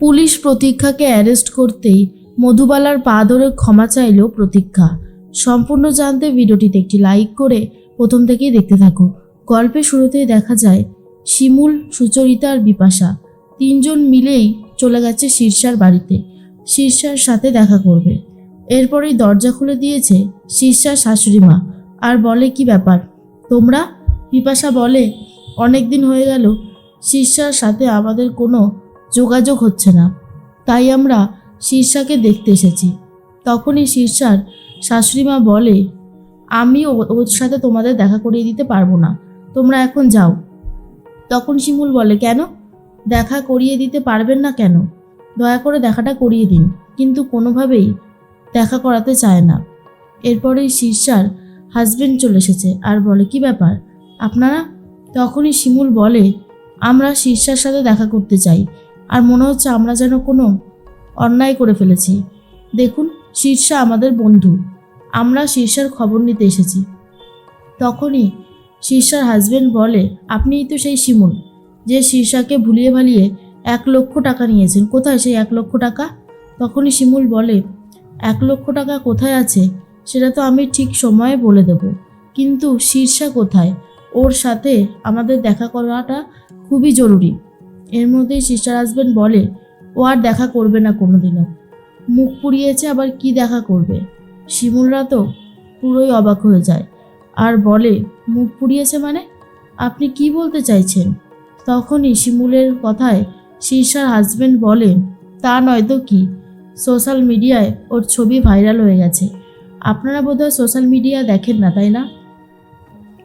Police প্রতীক্ষাকে arrest করতেই মধুবালার পা ধরে ক্ষমা চাইল প্রতীক্ষা। সম্পূর্ণ জানতে ভিডিওটিতে একটি লাইক করে প্রথম থেকেই দেখতে থাকো। গল্পের শুরুতেই দেখা যায়, শিমুল, সুচরিতা আর বিপাশা তিনজন মিলেই চলে গেছে শীর্ষার বাড়িতে। শীর্ষার সাথে দেখা করবে। এরপরেই দরজা খুলে দিয়েছে শীর্ষার শাশুড়ি মা। আর বলে, কি ব্যাপার? তোমরা? বিপাশা বলে অনেক দিন হয়ে গেল শীর্ষার সাথে আমাদের কোনো যোগাযোগ হচ্ছে না। তাই আমরা শীর্ষাকে দেখতে এসেছি। তখনই শীর্ষার শাশুড়ি মা বলে, আমি ওর সাথে তোমাদের দেখা করিয়ে দিতে পারব না। তোমরা এখন যাও। তখন শিমুল বলে, কেন? দেখা করিয়ে দিতে পারবেন না কেন? দয়া করে দেখাটা করিয়ে দিন। কিন্তু কোনোভাবেই দেখা করাতে চায় না। এরপরেই শীর্ষার হাজবেন্ড চলে এসেছে আর বলে, কি ব্যাপার? আপনারা? তখনই শিমুল বলে, আমরা শীর্ষার সাথে দেখা করতে চাই। আর মনে হচ্ছে আমরা যেন কোনো অন্যায় করে ফেলেছি। দেখুন, শীর্ষা আমাদের বন্ধু। আমরা শীর্ষার খবর নিতে এসেছি। তখনই শীর্ষার হাজব্যান্ড বলে, আপনিই তো সেই শিমুল, যে শীর্ষাকে ভুলিয়ে ভালিয়ে এক লক্ষ টাকা নিয়েছেন। কোথায় সেই এক লক্ষ টাকা? তখনই শিমুল বলে, এক লক্ষ টাকা কোথায় আছে? সেটা তো আমি ঠিক সময়ে বলে দেব। কিন্তু শীর্ষা কোথায়? ওর সাথে আমাদের দেখা করাটা খুবই জরুরি। এর মধ্যেই শীর্ষার হাজবেন্ড বলে, ও আর দেখা করবে না কোনোদিনও। মুখ পুড়িয়েছে আবার কি দেখা করবে? শিমুলরা তো পুরোই অবাক হয়ে যায়। আর বলে, মুখ পুড়িয়েছে মানে? আপনি কি বলতে চাইছেন? তখনই শিমুলের কথায় শীর্ষার হাজবেন্ড বলে, তা নয় তো কি? সোশ্যাল মিডিয়ায় ওর ছবি ভাইরাল হয়ে গেছে। আপনারা বোধহয় সোশ্যাল মিডিয়া দেখেন না, তাই না?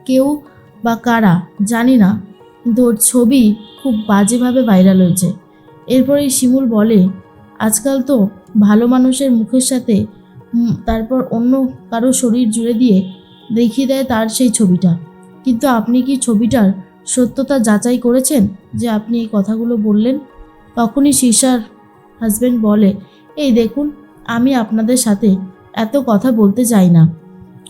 কেউ বা কারা জানি না। ওর ছবি খুব বাজেভাবে ভাইরাল হয়েছে। এরপরেই শিমুল বলে, আজকাল তো ভালো মানুষের মুখের সাথে তারপর অন্য কারও শরীর জুড়ে দিয়ে দেখিয়ে দেয় তার সেই ছবিটা। কিন্তু আপনি কি ছবিটার সত্যতা যাচাই করেছেন যে আপনি এই কথাগুলো বললেন? তখনই শীর্ষার হাজব্যান্ড বলে, এই দেখুন, আমি আপনাদের সাথে এত কথা বলতে চাই না।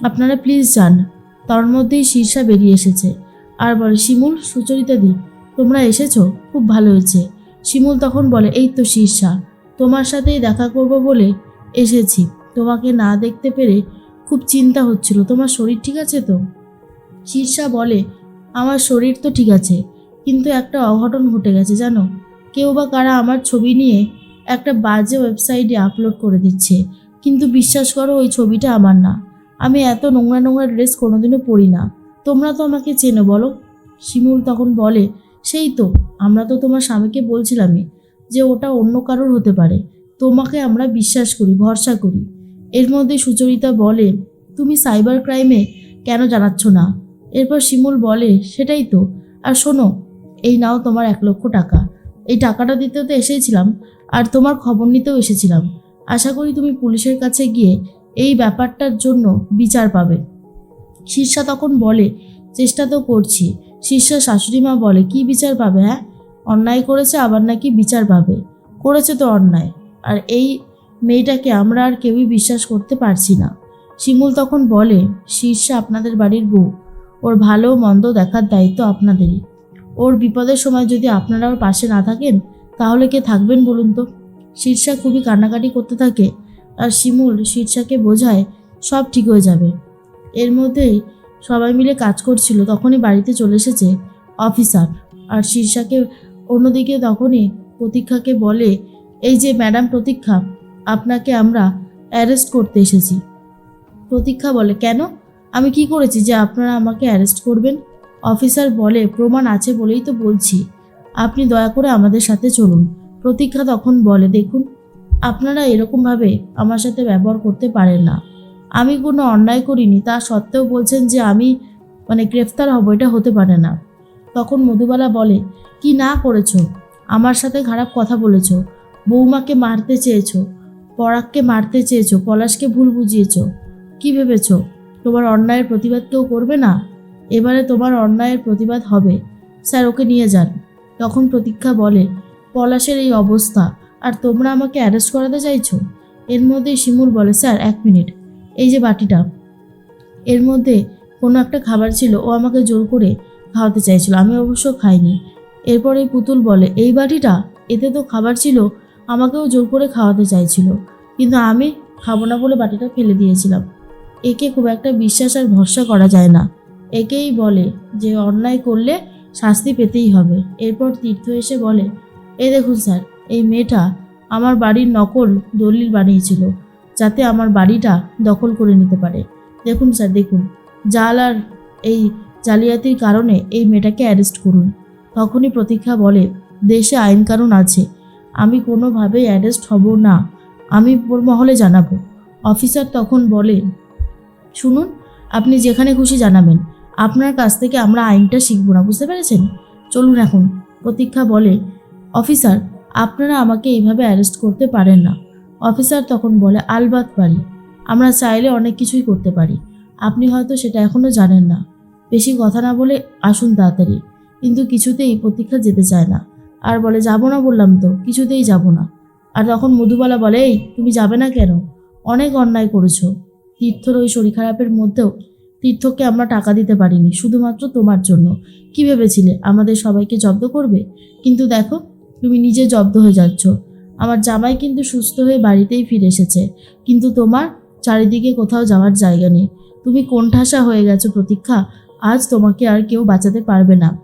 আপনারা প্লিজ যান। তার মধ্যেই শীর্ষা বেরিয়ে এসেছে। আর বলে, শিমুল, সুচরিতা দি, তোমরা এসেছ? খুব ভালো হয়েছে। শিমুল তখন বলে, এই তো শীর্ষা তোমার সাথেই দেখা করব বলে এসেছি। তোমাকে না দেখতে পেরে খুব চিন্তা হচ্ছিল। তোমার শরীর ঠিক আছে তো? শীর্ষা বলে, আমার শরীর তো ঠিক আছে, কিন্তু একটা অঘটন ঘটে গেছে, জানো? কেউ বা কারা আমার ছবি নিয়ে একটা বাজে ওয়েবসাইটে আপলোড করে দিচ্ছে। কিন্তু বিশ্বাস করো, ওই ছবিটা আমার না। আমি এত নোংরা নোংরা ড্রেস কোনোদিনও পরি না। তোমরা তো আমাকে চেনো, বলো। শিমুল তখন বলে, সেই তো, আমরা তো তোমার স্বামীকে বলছিলামই যে ওটা অন্য কারোর হতে পারে। তোমাকে আমরা বিশ্বাস করি, ভরসা করি। এর মধ্যে সুচরিতা বলে, তুমি সাইবার ক্রাইমে কেন জানাচ্ছ না? এরপর শিমুল বলে, সেটাই তো। আর শোনো, এই নাও তোমার এক লক্ষ টাকা। এই টাকাটা দিতে তো এসেছিলাম, আর তোমার খবর নিতেও এসেছিলাম। আশা করি তুমি পুলিশের কাছে গিয়ে এই ব্যাপারটার জন্য বিচার পাবে। শীর্ষা তখন বলে, চেষ্টা তো করছি। শীর্ষা শাশুড়ি মা বলে, কি বিচার পাবে হ্যাঁ? অন্যায় করেছে, আবার নাকি বিচার পাবে? করেছে তো অন্যায়। আর এই মেয়েটাকে আমরা আর কেউই বিশ্বাস করতে পারছি না। শিমুল তখন বলে শীর্ষা আপনাদের বাড়ির বউ। ওর ভালো মন্দ দেখার দায়িত্ব আপনাদেরই। ওর বিপদের সময় যদি আপনারা ওর পাশে না থাকেন, তাহলে কে থাকবেন বলুন তো? শীর্ষা খুবই কান্নাকাটি করতে থাকে। আর শিমুল শীর্ষাকে বোঝায়, সব ঠিক হয়ে যাবে। এর মধ্যেই সবাই মিলে কাজ করছিল, তখনই বাড়িতে চলে এসেছে অফিসার। আর শীর্ষাকে অন্যদিকে তখনই প্রতীক্ষাকে বলে, এই যে ম্যাডাম প্রতীক্ষা, আপনাকে আমরা অ্যারেস্ট করতে এসেছি। প্রতীক্ষা বলে, কেন? আমি কি করেছি যে আপনারা আমাকে অ্যারেস্ট করবেন? অফিসার বলে, প্রমাণ আছে বলেই তো বলছি। আপনি দয়া করে আমাদের সাথে চলুন। প্রতীক্ষা তখন বলে, দেখুন, আপনারা এরকমভাবে আমার সাথে ব্যবহার করতে পারেন না। আমি কোনো অন্যায় করিনি, তা সত্ত্বেও বলছেন যে আমি মানে গ্রেফতার হব, এটা হতে পারে না। তখন মধুবালা বলে, কি না করেছ? আমার সাথে খারাপ কথা বলেছ। বৌমাকে মারতে চেয়েছো, পরাগকে মারতে চেয়েছো, পলাশকে ভুল বুঝিয়েছ। কি ভেবেছ? তোমার অন্যায়ের প্রতিবাদ কেউ করবে না? এবারে তোমার অন্যায়ের প্রতিবাদ হবে। স্যার, ওকে নিয়ে যান। তখন প্রতীক্ষা বলে, পলাশের এই অবস্থা, আর তোমরা আমাকে অ্যারেস্ট করাতে চাইছো? এর মধ্যেই শিমুল বলে, স্যার, এক মিনিট। এই যে বাটিটা, এর মধ্যে কোনো একটা খাবার ছিল, ও আমাকে জোর করে খাওয়াতে চাইছিল, আমি অবশ্য খাইনি। এরপর এই পুতুল বলে, এই বাটিটা? এতে তো খাবার ছিল, আমাকেও জোর করে খাওয়াতে চাইছিল, কিন্তু আমি খাব না বলে বাটিটা ফেলে দিয়েছিলাম। একে খুব একটা বিশ্বাস আর ভরসা করা যায় না। একেই বলে যে, অন্যায় করলে শাস্তি পেতেই হবে। এরপর তীর্থ এসে বলে, এই দেখুন স্যার, এই মেয়েটা আমার বাড়ির নকল দলিল বানিয়েছিল। যাতে আমার বাড়িটা দখল করে নিতে পারে। দেখুন স্যার, দেখুন। জাল আর এই জালিয়াতির কারণে এই মেয়েটাকে অ্যারেস্ট করুন। তখনই প্রতীক্ষা বলে, দেশে আইন কানুন আছে। আমি কোনোভাবেই অ্যারেস্ট হব না। আমি ওর মহলে জানাব। অফিসার তখন বলে, শুনুন, আপনি যেখানে খুশি জানাবেন। আপনার কাছ থেকে আমরা আইনটা শিখব না, বুঝতে পেরেছেন? চলুন এখন। প্রতীক্ষা বলে, অফিসার, আপনারা আমাকে এইভাবে অ্যারেস্ট করতে পারেন না। অফিসার তখন বলে, আলবাত পারি আমরা চাইলে অনেক কিছুই করতে পারি। আপনি হয়তো সেটা এখনও জানেন না। বেশি কথা না বলে আসুন তাড়াতাড়ি। কিন্তু কিছুতেই প্রতীক্ষা যেতে চায় না। আর বলে, যাব না বললাম তো, কিছুতেই যাব না। আর তখন মধুবালা বলে, এই, তুমি যাবে না কেন? অনেক অন্যায় করেছ। তীর্থর ওই শরীর খারাপের মধ্যেও তীর্থকে আমরা টাকা দিতে পারিনি, শুধুমাত্র তোমার জন্য। কি ভেবেছিলে? আমাদের সবাইকে জব্দ করবে? কিন্তু দেখো, তুমি নিজে জব্দ হয়ে যাচ্ছ। আমার জামাই কিন্তু সুস্থ হয়ে বাড়িতেই ফিরে এসেছে। কিন্তু তোমার চারিদিকে কোথাও যাওয়ার জায়গা নেই। তুমি কোণঠাসা হয়ে গেছো প্রতীক্ষা। আজ তোমাকে আর কেউ বাঁচাতে পারবে না।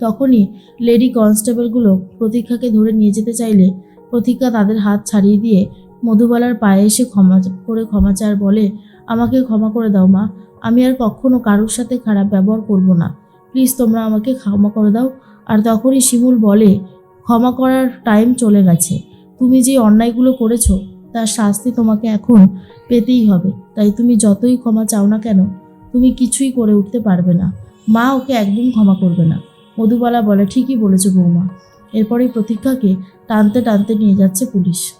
তখনই লেডি কনস্টেবলগুলো প্রতীক্ষাকে ধরে নিয়ে যেতে চাইলে প্রতীক্ষা তাদের হাত ছাড়িয়ে দিয়ে মধুবালার পায়ে এসে ক্ষমা করে ক্ষমা চার বলে, আমাকে ক্ষমা করে দাও মা। আমি আর কখনো কারোর সাথে খারাপ ব্যবহার করব না। প্লিজ তোমরা আমাকে ক্ষমা করে দাও। আর তখনই শিমুল বলে ক্ষমা করার টাইম চলে গেছে। তুমি যে অন্যায়গুলো করেছ, তার শাস্তি তোমাকে এখন পেতেই হবে। তাই তুমি যতই ক্ষমা চাও না কেন, তুমি কিছুই করে উঠতে পারবে না। মা ওকে একদম ক্ষমা করবে না। মধুবালা বলে, ঠিকই বলেছ বৌমা। এরপরেই প্রতীক্ষাকে টানতে টানতে নিয়ে যাচ্ছে পুলিশ।